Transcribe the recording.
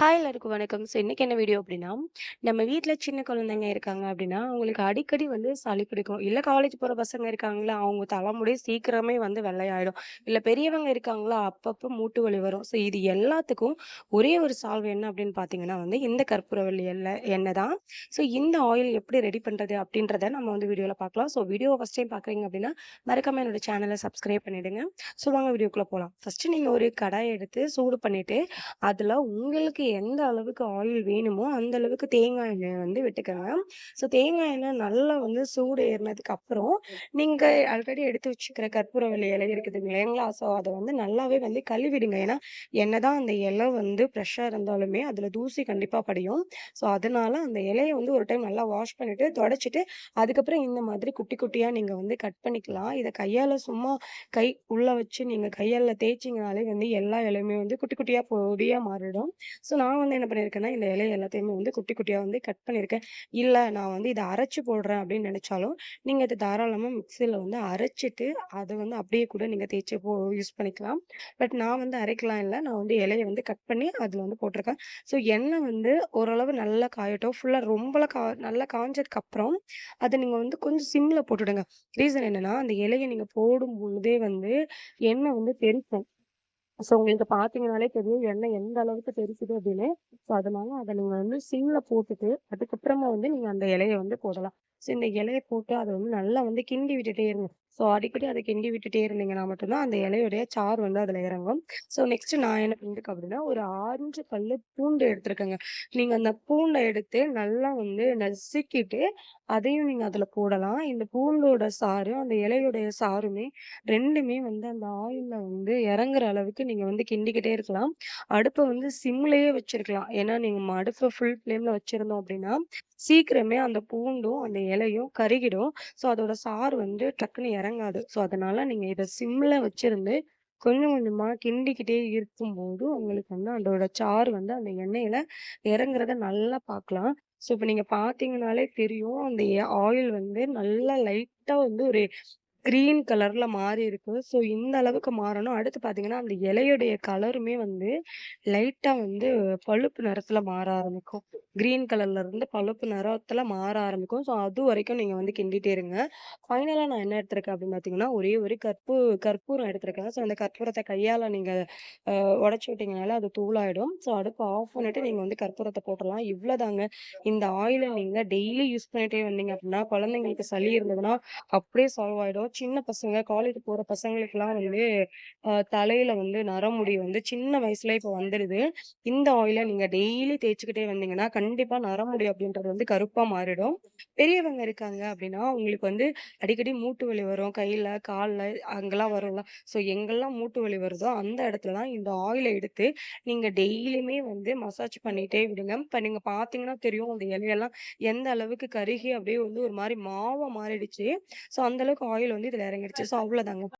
Hi எல்லாருக்கும் வணக்கம். So இன்றைக்கி என்ன வீடியோ அப்படின்னா நம்ம வீட்டில் சின்ன குழந்தைங்க இருக்காங்க அப்படின்னா அவங்களுக்கு அடிக்கடி வந்து சளி பிடிக்கும். இல்லை காலேஜ் போகிற பசங்க இருக்காங்களா, அவங்க தலைமுடி சீக்கிரமே வந்து வெள்ளையாயிடும். இல்லை பெரியவங்க இருக்காங்களா, அப்பப்போ மூட்டு வலி வரும். ஸோ இது எல்லாத்துக்கும் ஒரே ஒரு சால்வ் என்ன அப்படின்னு பார்த்தீங்கன்னா வந்து, இந்த கற்பூரவள்ளி எல்லை எண்ணெய் தான். ஸோ இந்த ஆயில் எப்படி ரெடி பண்ணுறது அப்படின்றத நம்ம வந்து வீடியோவில் பார்க்கலாம். ஸோ வீடியோ ஃபர்ஸ்ட் டைம் பார்க்குறீங்க அப்படின்னா மறக்காம என்னோட சேனலை சப்ஸ்கிரைப் பண்ணிவிடுங்க ஸோ வாங்க வீடியோக்குள்ளே போகலாம் ஃபர்ஸ்ட்டு நீங்கள் ஒரு கடாய் எடுத்து சூடு பண்ணிவிட்டு அதில் உங்களுக்கு எந்த அளவுக்கு ஆயில் வேணுமோ, அந்த அளவுக்கு தேங்காய் எண்ணெய் வந்து விட்டுக்கங்க. ஸோ தேங்காய் எண்ணெய் நல்லா வந்து சூடு ஏறினதுக்கு அப்புறம், நீங்க ஆல்ரெடி எடுத்து வச்சுக்கிற கற்பூரவள்ளி இலை இருக்குது இல்லைங்களா? ஸோ அதை வந்து நல்லாவே வந்து கழுவிடுங்க. ஏன்னா, என்னதான் அந்த இலை வந்து ஃப்ரெஷ்ஷாக இருந்தாலுமே, அதுல தூசி கண்டிப்பா படியும். ஸோ அதனால அந்த இலைய வந்து ஒரு டைம் நல்லா வாஷ் பண்ணிட்டு, தொடச்சிட்டு, அதுக்கப்புறம் இந்த மாதிரி குட்டி குட்டியா நீங்க வந்து கட் பண்ணிக்கலாம். இதை கையால சும்மா கை உள்ள வச்சு நீங்க கையால தேய்ச்சிங்கனாலே வந்து எல்லா இலையுமே வந்து குட்டி குட்டியா பொடியா மாறிடும். ஸோ ஸோ நான் வந்து என்ன பண்ணியிருக்கேன்னா, இந்த இலை எல்லாத்தையுமே வந்து குட்டி குட்டியாக வந்து கட் பண்ணியிருக்கேன். இல்லை நான் வந்து இதை அரைச்சு போடுறேன் அப்படின்னு நினச்சாலும் நீங்கள் இத தாராளமாக மிக்சியில் வந்து அரைச்சிட்டு அதை வந்து அப்படியே கூட நீங்கள் தேய்ச்சு போ யூஸ் பண்ணிக்கலாம். பட் நான் வந்து அரைக்கலாம் இல்லை நான் வந்து இலையை வந்து கட் பண்ணி அதில் வந்து போட்டிருக்கேன். ஸோ எண்ணெய் வந்து ஓரளவு நல்லா காயட்டும். ஃபுல்லாக ரொம்ப கா நல்லா காஞ்சதுக்கப்புறம், அதை நீங்கள் வந்து கொஞ்சம் சிம்மில் போட்டுடுங்க. ரீசன் என்னென்னா அந்த இலையை நீங்கள் போடும் பொழுதே வந்து எண்ணெய் வந்து தெறிக்கும். ஸோ உங்களுக்கு பார்த்தீங்கனாலே தெரியும் எண்ணெய் எந்த அளவுக்கு தெறிக்குது அப்படின்னு. ஸோ அதனால அதை நீங்க வந்து சிம்மில் போட்டுட்டு, அதுக்கப்புறமா வந்து நீங்க அந்த இலையை வந்து போடலாம். ஸோ இந்த இலையை போட்டு அதை வந்து நல்லா வந்து கிண்டி விட்டுட்டே இருங்க. ஸோ அடிக்கடி அதை கிண்டி விட்டுட்டே இருந்தீங்கன்னா மட்டும் தான் அந்த இலையுடைய சாறு வந்து அதில் இறங்கும். ஸோ நெக்ஸ்ட் நான் என்ன பண்ணிருக்கேன் அப்படின்னா, ஒரு ஆரஞ்சு பல்லு பூண்டு எடுத்துருக்கேங்க. நீங்கள் அந்த பூண்டை எடுத்து நல்லா வந்து நசுக்கிட்டு, அதையும் நீங்கள் அதில் போடலாம். இந்த பூண்டோட சாறு, அந்த இலையுடைய சாறுமே ரெண்டுமே வந்து அந்த ஆயிலில் வந்து இறங்குற அளவுக்கு நீங்கள் வந்து கிண்டிக்கிட்டே இருக்கலாம். அடுப்பை வந்து சிம்லேயே வச்சிருக்கலாம். ஏன்னா, நீங்கள் அடுப்பை ஃபுல் ஃப்ளேமில் வச்சிருந்தோம் அப்படின்னா, சீக்கிரமே அந்த பூண்டும், அந்த இலையும் கருகிடும். ஸோ அதோட சாறு வந்து டக்குன்னு இறங்காது. ஸோ அதனால நீங்க இதை சிம்ல வச்சிருந்து, கொஞ்சம் கொஞ்சமா கிண்டிக்கிட்டே இருக்கும்போது, உங்களுக்கு வந்து அதோட சாறு வந்து அந்த எண்ணெயில இறங்குறத நல்லா பார்க்கலாம். ஸோ இப்போ நீங்க பார்த்தீங்கனாலே தெரியும். அந்த ஆயில் வந்து நல்லா லைட்டா வந்து ஒரு கிரீன் கலர்ல மாறி இருக்கு. ஸோ இந்த அளவுக்கு மாறணும். அடுத்து பார்த்தீங்கன்னா, அந்த இலையுடைய கலருமே வந்து லைட்டா வந்து பழுப்பு நிறத்துல மாற ஆரம்பிக்கும். கிரீன் கலர்ல இருந்து பழுப்பு நிறத்துல மாற ஆரம்பிக்கும். ஸோ அது வரைக்கும் நீங்க வந்து கிண்டிட்டே இருங்க. ஃபைனலா நான் என்ன எடுத்திருக்கேன் அப்படின்னு பார்த்தீங்கன்னா, ஒரே ஒரு கற்பூ கற்பூரம் எடுத்திருக்கேன். ஸோ அந்த கற்பூரத்தை கையால நீங்க அ உடைச்சு அது தூளாயிடும். ஸோ அடுப்பு ஆஃப் பண்ணிட்டு நீங்க வந்து கற்பூரத்த போட்டுறலாம். இவ்வளோதாங்க. இந்த ஆயிலை நீங்க டெய்லி யூஸ் பண்ணிட்டே வந்தீங்க அப்படின்னா, குழந்தைங்களுக்கு சளி இருந்ததுன்னா, அப்படியே சால்வ் ஆயிடும். சின்ன பசங்க, காலேஜ் போற பசங்களுக்கெல்லாம் வந்து தலையில வந்து நரமுடி வந்து சின்ன வயசுல இப்போ வந்துடுது. இந்த ஆயில நீங்க டெய்லி தேய்ச்சிக்கிட்டே வந்தீங்கன்னா, கண்டிப்பா நரமுடி அப்படின்றது வந்து கருப்பா மாறிடும். பெரியவங்க இருக்காங்க அப்படின்னா, அவங்களுக்கு வந்து அடிக்கடி மூட்டு வலி வரும். கையில, கால்ல அங்கெல்லாம் வரும்ல. ஸோ எங்கெல்லாம் மூட்டு வலி வருதோ, அந்த இடத்துலலாம் இந்த ஆயில எடுத்து நீங்க டெய்லியுமே வந்து மசாஜ் பண்ணிட்டே விடுங்க. இப்ப நீங்க பாத்தீங்கன்னா தெரியும், அந்த இலையெல்லாம் எந்த அளவுக்கு கருகி அப்படியே வந்து ஒரு மாதிரி மாவா மாறிடுச்சு. ஸோ அந்த அளவுக்கு ஆயில் வந்து இதுல இறங்கிடுச்சு. ஸோ அவ்வளவுதாங்க